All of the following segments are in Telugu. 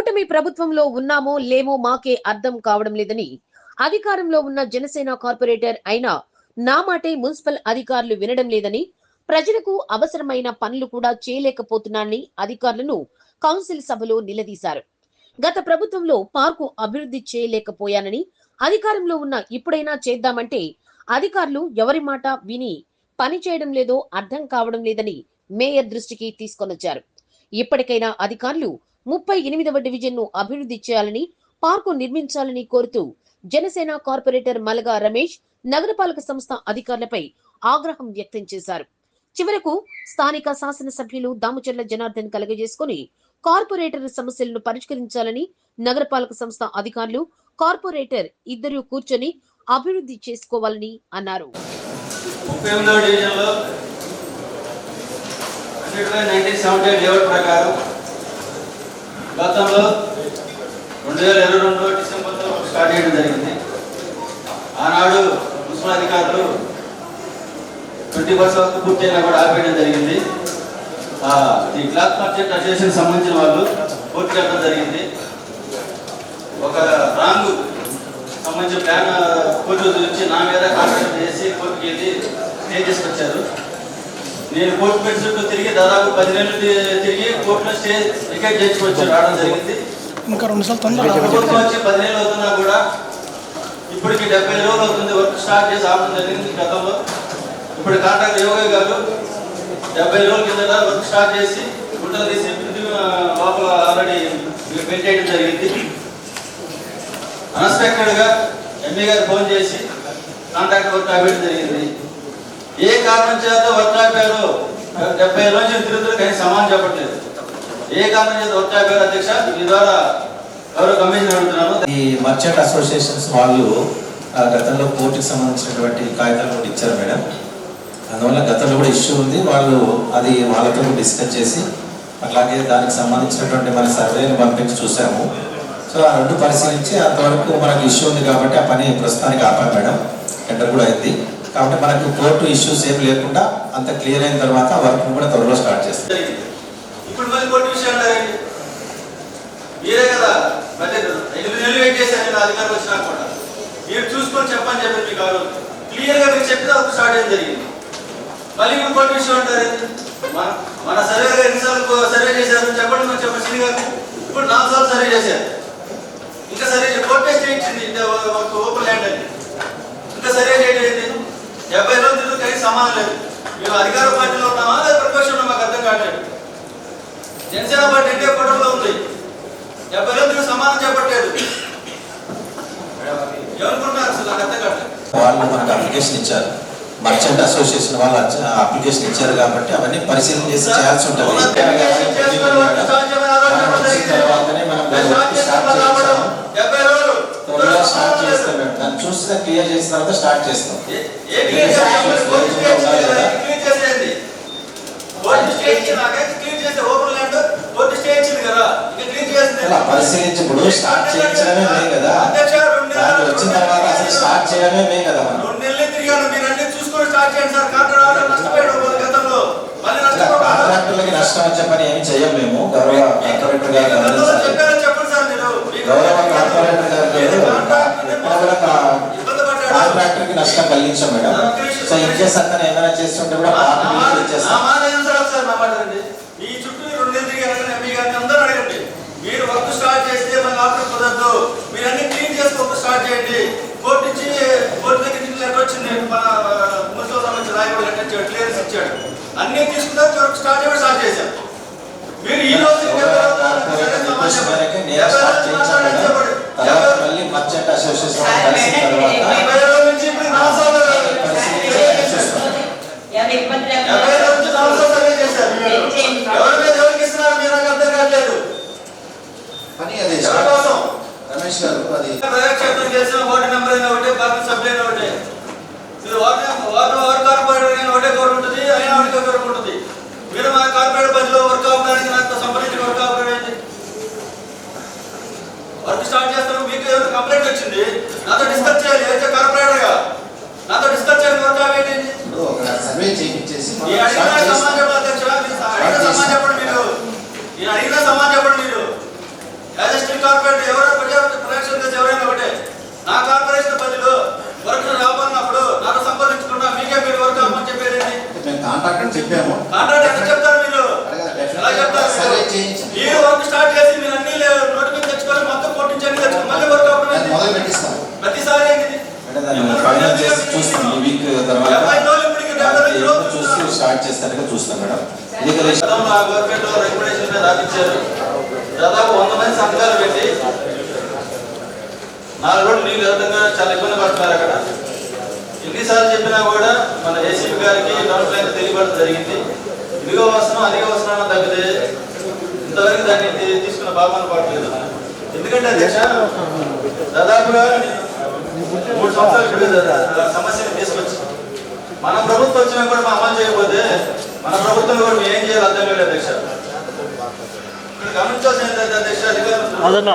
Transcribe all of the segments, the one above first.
కూటమి ప్రభుత్వంలో ఉన్నామో లేమో మాకే అర్థం కావడం లేదని అధికారంలో ఉన్న జనసేన కార్పొరేటర్ అయిన నా మాటే మున్సిపల్ అధికారులు వినడం లేదని ప్రజలకు అవసరమైన పనులు కూడా చేయలేకపోతున్నానని అధికారులను కౌన్సిల్ సభలో నిలదీశారు. గత ప్రభుత్వంలో పార్కు అభివృద్ధి చేయలేకపోయానని అధికారంలో ఉన్న ఇప్పుడైనా చేద్దామంటే అధికారులు ఎవరి మాట విని పని చేయడం లేదో అర్థం కావడం లేదని మేయర్ దృష్టికి తీసుకొనొచ్చారు. ఇప్పటికైనా అధికారులు ముప్పై ఎనిమిదవ డివిజన్ను అభివృద్ధి చేయాలని పార్కు నిర్మించాలని కోరుతూ జనసేన కార్పొరేటర్ మలగా రమేష్ నగరపాలక సంస్థ అధికారులపై ఆగ్రహం వ్యక్తం చేశారు. చివరకు స్థానిక శాసనసభ్యులు దామచర్ల జనార్దన్ కలగజేసుకుని కార్పొరేటర్ సమస్యలను పరిష్కరించాలని నగరపాలక సంస్థ అధికారులు కార్పొరేటర్ ఇద్దరు కూర్చొని అభివృద్ధి చేసుకోవాలని అన్నారు. ప్రకారం గతంలో రెండు వేల ఇరవై రెండు డిసెంబర్లో స్టార్ట్ చేయడం జరిగింది. ఆనాడు ముస్లిం అధికారులు ట్వంటీ పర్సెంట్ వరకు పూర్తి అయినా కూడా ఆపేయడం జరిగింది. ఆ, ఈ క్లాత్ మార్కెట్ అసోసియేషన్ సంబంధించిన వాళ్ళు పూర్తి చేయడం జరిగింది. ఒక రాంగ్ సంబంధించిన ప్లాన్ కోర్టు నుంచి నా మీద కాంట్రాక్ట్ చేసి కోర్టుకి వెళ్ళి స్టే చేసుకొచ్చారు. నేను కోర్టు చుట్టూ తిరిగి దాదాపు పది నెలలు తిరిగి కోర్టులో స్టే రికార్డ్ చేసుకొచ్చి రావడం జరిగింది. ఇంకా రెండు సార్లు తొందరగా ప్రభుత్వం వచ్చి పది నెలలు అవుతున్నా కూడా ఇప్పటికి డెబ్బై రోజులు అవుతుంది వర్క్ స్టార్ట్ చేసి ఆపడం జరిగింది గతంలో. ఇప్పుడు కాంట్రాక్ట్ యోగా గారు డెబ్బై రోజుల కింద వర్క్ స్టార్ట్ చేసి గుంటలు తీసి లోపల ఆల్రెడీ పెయింట్ చేయడం జరిగింది. అన్ఎక్స్పెక్టెడ్గా ఎంపీ గారు ఫోన్ చేసి కాంట్రాక్ట్ వర్క్ ఆపేయడం జరిగింది. ఏ కారణం చేత వర్క్ డెబ్బై రోజులు తిరుగుతున్నారు కానీ సమానం చెప్పట్లేదు? ఏ కారణం చేత వర్క్ అధ్యక్ష? మీ ద్వారా ఎవరు కమిషన్ అడుగుతున్నాను ఈ మర్చెంట్ అసోసియేషన్స్ వాళ్ళు ఆ, గతంలో కోర్టుకి సంబంధించినటువంటి కాగితాలు కూడా ఇచ్చారు మేడం. అందువల్ల గతంలో కూడా ఇష్యూ ఉంది. వాళ్ళు అది వాళ్ళతో డిస్కస్ చేసి అట్లాగే దానికి సంబంధించినటువంటి మన సర్వేని పంపించి చూసాము. సో ఆ రెండు పరిశీలించి అంతవరకు మనకు ఇష్యూ ఉంది కాబట్టి ఆ పని ప్రస్తుతానికి ఆపాం మేడం. టెండర్ కూడా అయింది. కాబట్టి మనకు కోర్టు ఇష్యూస్ ఏం లేకుండా అంత క్లియర్ అయిన తర్వాత వర్క్ కూడా త్వరలో స్టార్ట్ చేస్తాం ఇప్పుడు మళ్ళీ కోర్టు విషయం అంటారండి మీరే కదా మధ్య ఎనిమిది నెలలు వెయిట్ చేశాను నేను వచ్చినా కూడా. మీరు చూసుకొని చెప్పని చెప్పి మీకు కాదు క్లియర్గా మీరు చెప్పితే అప్పుడు స్టార్ట్ అయ్యింది జరిగింది. మళ్ళీ ఇప్పుడు కోర్టు విషయం అంటారు మన మన సర్వే గారు ఎన్నిసార్లు సర్వే చేశారు చెప్పండి మనం చెప్పండి శ్రీ గారు ఇప్పుడు నాలుగు సార్లు సర్వే చేశారు. ఇంకా సర్వే చే- కోర్టే స్టే ఇచ్చింది ఇంత ఓపెన్ ల్యాండ్ అని. ఇంకా సర్వే చేయడం ఏంటి? డెబ్బై రోజులు తిరుగుతూ కనీసం సమానం లేదు. మేము అధికార పార్టీలో ఉన్నామా లేదా ప్రతిపక్షంలో మాకు అర్థం కావట్లేదు. జనసేన పార్టీ ఇంటే కుటుంబంలో ఉంది. డెబ్బై రోజులు సమానం చెప్పట్లేదు. ఎవరుకున్నారు అసలు? నాకు అర్థం కావట్లేదు. వాళ్ళు మనకు అప్లికేషన్ ఇచ్చారు. మర్చెంట్ అసోసియేషన్ వాళ్ళు అప్లికేషన్ ఇచ్చారు కాబట్టి అవన్నీ పరిశీలన చేసి చేయాల్సి ఉంటుంది తర్వాతనే మనం వర్క్ స్టార్ట్ చేస్తాం డెబ్బై రోజులు త్వరగా స్టార్ట్ చేస్తాం. దాన్ని చూస్తే క్లియర్ చేసిన తర్వాత స్టార్ట్ చేస్తాం. ఏ- ఏ క్లియర్ చేయాలి? కోర్టు స్టే ఇచ్చింది కదా, క్లియర్ చేసేయండి. కోర్టు స్టే ఇచ్చింది, నాకైతే క్లియర్ చేస్తే ఓపెన్ ల్యాండ్ కోర్టు స్టే ఇచ్చింది కదా? ఇంకా క్లియర్ చేసింది అలా పరిశీలించి ఇప్పుడు స్టార్ట్ చేయించడమే మే కదా. దాన్ని వచ్చిన తర్వాత అసలు స్టార్ట్ చేయడమే మే కదా మనం. కాంట్రాక్టర్లకి నష్టం వచ్చే పని ఏమి చేయం మేము. గౌరవ కార్పొరేటర్ గారు గౌరవ కార్పొరేటర్ గారు మీరు లేదు. కాంట్రాక్టర్ని ఎక్కడ కూడా కా- ఇబ్బంది పడ్డాడు. కాంట్రాక్టర్కి నష్టం కలిగించాం మేడం. సో ఇన్ కేసు అతను ఏమైనా చేస్తుంటే కూడా పార్టీ ఇచ్చేస్తాం మాట ఏం సార్ ఒకసారి నా మాట వినండి. ఈ చుట్టూ ఈ రెండు నెలలు తిరిగారు ఎంపీ గారిని అందరూ అడగండి మీరు వర్క్ స్టార్ట్ చేస్తే మన ఆఫర్ కుదరదు మీరు అన్ని క్లీన్ చేసి వర్క్ స్టార్ట్ చేయండి కోర్టు ఇచ్చి కోర్టు దగ్గర నుంచి లెటర్ వచ్చింది మన మున్సిపల్ సంబంధించి రాయబడి లెటర్ ఇచ్చాడు క్లియరెన్స్ ఇచ్చాడు అన్ని తీసుకున్నా వర్క్ స్టార్ట్ చేయడం స్టార్ట్ చేశాం మీరు ఈ రోజు కార్పొరేటర్ రిక్వెస్ట్ మేరకే నేను స్టార్ట్ చేయించాను మేడం తర్వాత మళ్ళీ మర్చెంట్ అసోసియేషన్ వాళ్ళు కలిసిన తర్వాత డెబ్బై రోజుల నుంచి ఇప్పుడు నాలుగు సార్లు పరిశీలించి చూస్తాం రోజుల నుంచి సార్లు సర్వే చేశారు. ఎవరి మీద ఎవరికి ఇస్తున్నారు మీరు నాకు అర్థం కావట్లేదు. పని అదే ఎవరి కోసం? రమేష్ గారు అది. ప్రజాక్షేత్రం చేసిన వార్డు నెంబర్ అయినా ఒకటే పార్టీ సభ్యులైనా ఒకటే. మీరు వార్డు కార్పొరేటర్ అయినా ఒకటే ఉంటుంది అయినా ఒకటే ఉంటుంది మీరు మా కార్పొరేట్ పరిధిలో వర్క్ అవ్వడానికి నాకు సంబంధించిన వర్క్ అవ్వడం వర్క్ స్టార్ట్ చేస్తాను మీకు ఏదో కంప్లైంట్ వచ్చింది నాతో డిస్కస్ చేయాలి అయితే ఎవరైనా ఒకటే. నా కార్పొరేషన్ పరిధిలో వర్క్ రాబడినప్పుడు నాకు సంపాదించుకున్నా మీకే మీరు వర్క్ అమ్మని చెప్పేది మేము కాంట్రాక్ట్ అని చెప్పాము. కాంట్రాక్ట్ చూస్తాం మేడం. Government regulation రాపించారు. దాదాపు వంద మంది సంతకాలు పెట్టి నాలుగు రోజులు నీళ్ళు ఇవ్వడంగా చాలా ఇబ్బంది పడుతున్నారు అక్కడ. ఎన్నిసార్లు చెప్పినా కూడా మన ఏసీపీ గారికి డౌన్ లైన్ తెలియబడడం జరిగింది. ఇదిగో వస్తున్నాం అదిగో వస్తున్నాం తగ్గితే ఇంతవరకు దాన్ని తీసుకున్న బాబాను పడలేదు ఎందుకంటే అధ్యక్ష దాదాపుగా మూడు సంవత్సరాల సమస్యను తీసుకొచ్చి మన ప్రభుత్వం వచ్చినా కూడా మనం అమలు చేయకపోతే మన ప్రభుత్వం కూడా మేము ఏం చేయాలి అర్థం లేదు అధ్యక్ష. ఇక్కడ గమనించాల్సిన ఏంటంటే అధ్యక్ష అధికారులు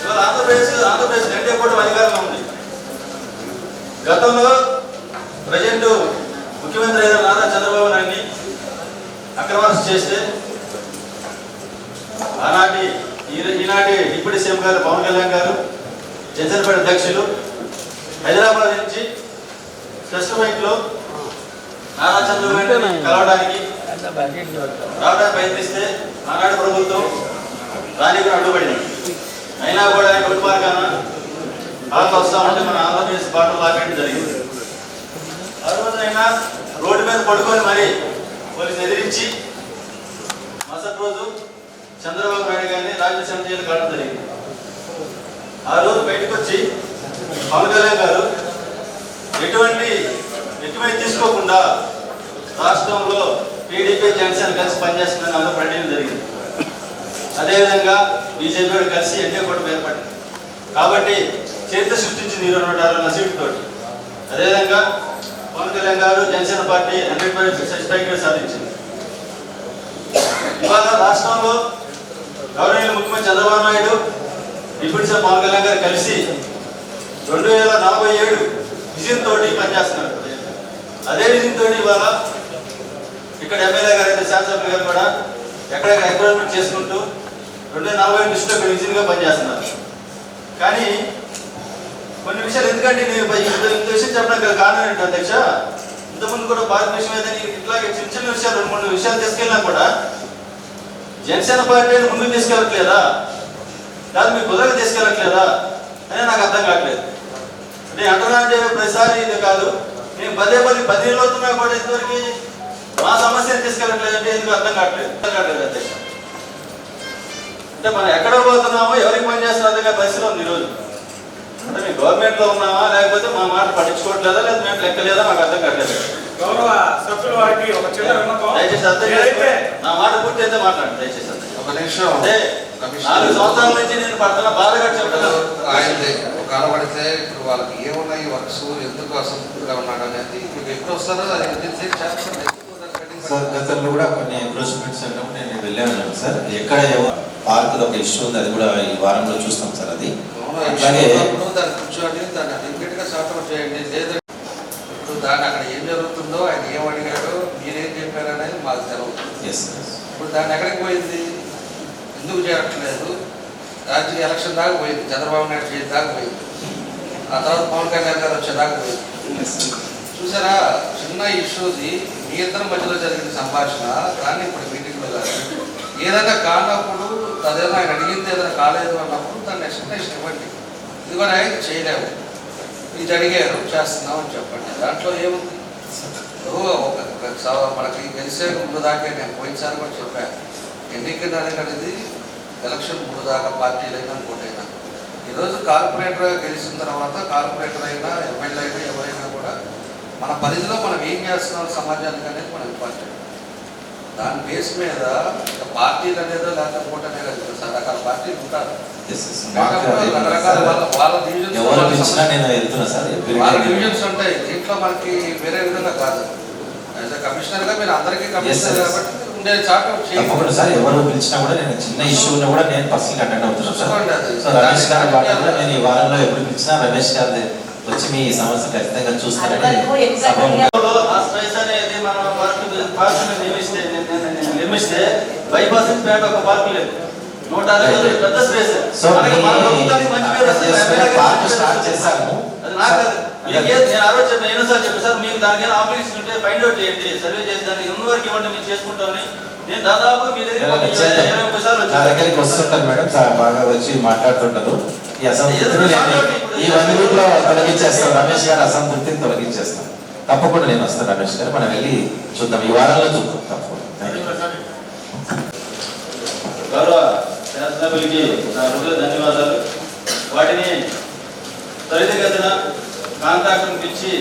ఇవాళ ఆంధ్రప్రదేశ్ ఆంధ్రప్రదేశ్ రెండే కూడా అధికారంలో ఉంది. గతంలో ప్రజెంట్ ముఖ్యమంత్రి అయిన నారా చంద్రబాబు నాయుడిని అక్రమార్స్ చేస్తే ఆనాటి ఈనాటి డిప్యూటీ సీఎం గారు పవన్ కళ్యాణ్ గారు జనసేనపేట అధ్యక్షులు హైదరాబాద్ నుంచి స్పెషల్ మైక్లో నారా చంద్రబాబు కలవడానికి రావడానికి ప్రయత్నిస్తే ఆనాడు ప్రభుత్వం రానికి అడ్డుపడింది. అయినా కూడా ఆయన కుటుంబానికన్నా బాగా వస్తా ఉంటే మన ఆంధ్రప్రదేశ్ బాటలు లాగడం జరిగింది. ఆ రోజైనా రోడ్డు మీద పడుకొని మరి పోలీసులు ఎదిరించి మరుసటి రోజు చంద్రబాబు నాయుడు గారిని రాజ్యసభ జైలు కావడం జరిగింది. ఆ రోజు బయటకు వచ్చి పవన్ కళ్యాణ్ గారు ఎటువంటి ఎటువంటి తీసుకోకుండా రాష్ట్రంలో టీడీపీ జనసేన కలిసి పనిచేస్తుందని అందరూ ప్రకటన జరిగింది. అదేవిధంగా బీజేపీ కలిసి ఎన్డీఏ కూడా ఏర్పడింది కాబట్టి చరిత్ర సృష్టించింది ఇరవై నూట అరవై సీట్లతో అదేవిధంగా పవన్ కళ్యాణ్ గారు జనసేన పార్టీ హండ్రెడ్ పర్సెంట్ సాధించింది. ఇవాళ రాష్ట్రంలో గౌరవనీయ ముఖ్యమంత్రి చంద్రబాబు నాయుడు డిప్యూటీ సీఎం పవన్ కళ్యాణ్ గారు కలిసి రెండు వేల నలభై ఏడు విజయంతో తోటి పనిచేస్తున్నారు. అదే విజన్ ఇవాళ ఇక్కడ ఎమ్మెల్యే గారు అయితే శాసనసభ గారు కూడా ఎక్కడ ఎంకరేజ్మెంట్ చేసుకుంటూ రెండు వేల నలభై ఏడు దృష్టిలో ఇక్కడ విజన్గా పనిచేస్తున్నారు. కానీ కొన్ని విషయాలు ఎందుకంటే నేను ఇంత విషయం చెప్పడానికి కారణం ఏంటి అధ్యక్ష ఇంతకుముందు కూడా భారత విషయం ఏదని ఇట్లాగే చిన్న చిన్న విషయాలు రెండు మూడు విషయాలు తీసుకెళ్ళినా కూడా జనసేన పార్టీని ముందుకు తీసుకెళ్ళట్లేదా? లేదా మీ కుదరగా తీసుకెళ్ళట్లేదా? అని నాకు అర్థం కావట్లేదు. నేను అంటున్నాను ప్రతిసారి ఇది కాదు. నేను పదే పది పది నెలలు అవుతున్నా కూడా ఇంతవరకు మా సమస్యను తీసుకెళ్ళట్లేదు అంటే ఎందుకు అర్థం కావట్లేదు. అర్థం కావట్లేదు అధ్యక్ష అంటే మనం ఎక్కడ పోతున్నామో ఎవరికి పని కాని పరిస్థితి ఉంది ఈరోజు. అంటే మేము గవర్నమెంట్లో ఉన్నామా లేకపోతే మా మాట పట్టించుకోవట్లేదా లేదా మేము లెక్కలేదా నాకు అర్థం కావట్లేదు. గౌరవ సభ్యుల వారికి ఒక చిన్న దయచేసి అర్థం. నా మాట పూర్తి అయితే మాట్లాడండి దయచేసి అర్థం. ఒక నిమిషం. అంటే నాలుగు సంవత్సరాల నుంచి నేను పడుతున్న బాధగా చెప్తున్నాను ఆయనదే కనబడితే ఇప్పుడు వాళ్ళకి ఏమున్నాయి వర్క్స్? ఎందుకు అసంతృప్తిగా ఉన్నాడు అనేది మీకు ఎప్పుడు వస్తారో అది తెలిసి చేస్తాను సార్ గతంలో కూడా కొన్ని ఎంక్రోచ్మెంట్స్ అన్నప్పుడు నేను వెళ్ళాను సార్. ఎక్కడ పార్క్ ఒక ఇష్యూ ఉంది అది కూడా ఈ వారంలో చూస్తాం సార్ అది. అప్పుడు దాన్ని కూర్చోండి దాన్ని ఇమ్మీడియట్గా సార్ట్అవుట్ చేయండి. లేదా ఇప్పుడు దాన్ని అక్కడ ఏం జరుగుతుందో ఆయన ఏం అడిగాడో మీరేం చెప్పారు అనేది మాకు తెలియదు ఎస్ ఇప్పుడు దాన్ని ఎక్కడికి పోయింది? ఎందుకు చేయట్లేదు రాజకీయ ఎలక్షన్ దాకా పోయింది. చంద్రబాబు నాయుడు చేయడం దాకా పోయింది. ఆ తర్వాత పవన్ కళ్యాణ్ గారు వచ్చేదాకా పోయింది. చూసారా? చిన్న ఇష్యూది మీ ఇద్దరి మధ్యలో జరిగిన సంభాషణ కానీ ఇప్పుడు మీటింగ్లో కాదు ఏదైనా కానప్పుడు అదేదైనా ఆయన అడిగింది ఏదైనా కాలేదు అన్నప్పుడు దాన్ని ఎక్స్ప్లెనేషన్ ఇవ్వండి. ఇది కూడా ఆయన చేయలేము. ఇది అడిగారు చేస్తున్నాం అని చెప్పండి. దాంట్లో ఏముంది? ఒక మనకి గెలిచే ముందు దాకా నేను పోయినసారి కూడా చెప్పాను. ఎన్నికలు అనేది ఎలక్షన్ ముందు దాకా పార్టీలైనా ఇంకోటైనా ఈరోజు కార్పొరేటర్ గెలిచిన తర్వాత కార్పొరేటర్ అయినా ఎమ్మెల్యే అయినా ఎవరైనా కూడా మన పరిధిలో మనం ఏం చేస్తున్నాం సమాజానికి అనేది మన ఇంపార్టెంట్. దాని బేస్ మీద పార్టీలు అనేదో లేకపోతే అనేది కాదు. రకరకాల పార్టీలు ఉంటారు. రకరకాల వాళ్ళ. డివిజన్స్ ఉంటాయి. దీంట్లో మనకి వేరే విధంగా కాదు. యాజ్ అ కమిషనర్గా మీరు అందరికీ కమిషనర్. కాబట్టి తప్పకుండా సార్ ఎవరు పిలిచినా కూడా నేను చిన్న ఇష్యూ ఉన్నా కూడా నేను పర్సనల్ అటెండ్ అవుతున్నాను. సార్. రమేష్ గారి కూడా నేను ఈ వారంలో ఎప్పుడు పిలిచినా రమేష్ గారి వచ్చి మీ సమస్య ఖచ్చితంగా చూస్తారని సభ ఆ స్పైస్ అనేది మనం పార్క్ పార్క్ నిర్మిస్తే నిర్మిస్తే బైపాస్ పేట ఒక పార్క్ లేదు. నూట అరవై పెద్ద స్పేస్ సో మనకి మన ప్రభుత్వానికి మంచి పేరు వస్తుంది, ఎమ్మెల్యేకి పార్ట్ మంచి పేరు స్టార్ట్. చేశాము. నేను ఆ రోజు చెప్పాను ఎన్నోసార్లు చెప్పాను సార్ మీకు దానికి ఏమైనా అప్లికేషన్ ఉంటే ఫైండ్ అవుట్ చేయండి సర్వే చేసి దానికి ఉన్న వరకు ఇవ్వండి మేము చేసుకుంటామని నేను దాదాపు మీ దగ్గర ఇరవై ఇరవై ముప్పై సార్లు నా వచ్చాను దగ్గరికి వస్తుంటారు మేడం బాగా వచ్చి మాట్లాడుతుంటారు. ఈ అసంతృప్తిని నేను ఈ వన్ వీక్లో తొలగించేస్తాను. రమేష్ గారు అసంతృప్తిని తొలగించేస్తాను తప్పకుండా నేను వస్తాను రమేష్ గారు. మనం వెళ్ళి చూద్దాం. ఈ వారంలో చూద్దాం తప్పకుండా. గౌరవ శాసనసభ్యులకి నా హృదయ ధన్యవాదాలు వాటిని త్వరితగతిన కాంట్రాక్టర్ ఇచ్చి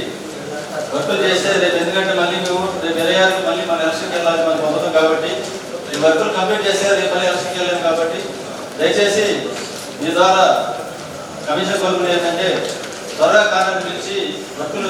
వర్కులు చేస్తే రేపు ఎందుకంటే మళ్ళీ మేము రేపు ఇరవై మళ్ళీ మన ఎలక్షన్కి వెళ్ళాలి మన ప్రభుత్వం కాబట్టి. ఈ వర్కులు కంప్లీట్ చేస్తే రేపు మళ్ళీ ఎలక్షన్కి వెళ్ళాము కాబట్టి దయచేసి మీ ద్వారా కమిషన్ కోరుకునేది ఏంటంటే త్వరగా కాంట్రాక్ట్ పిలిచి వర్కులు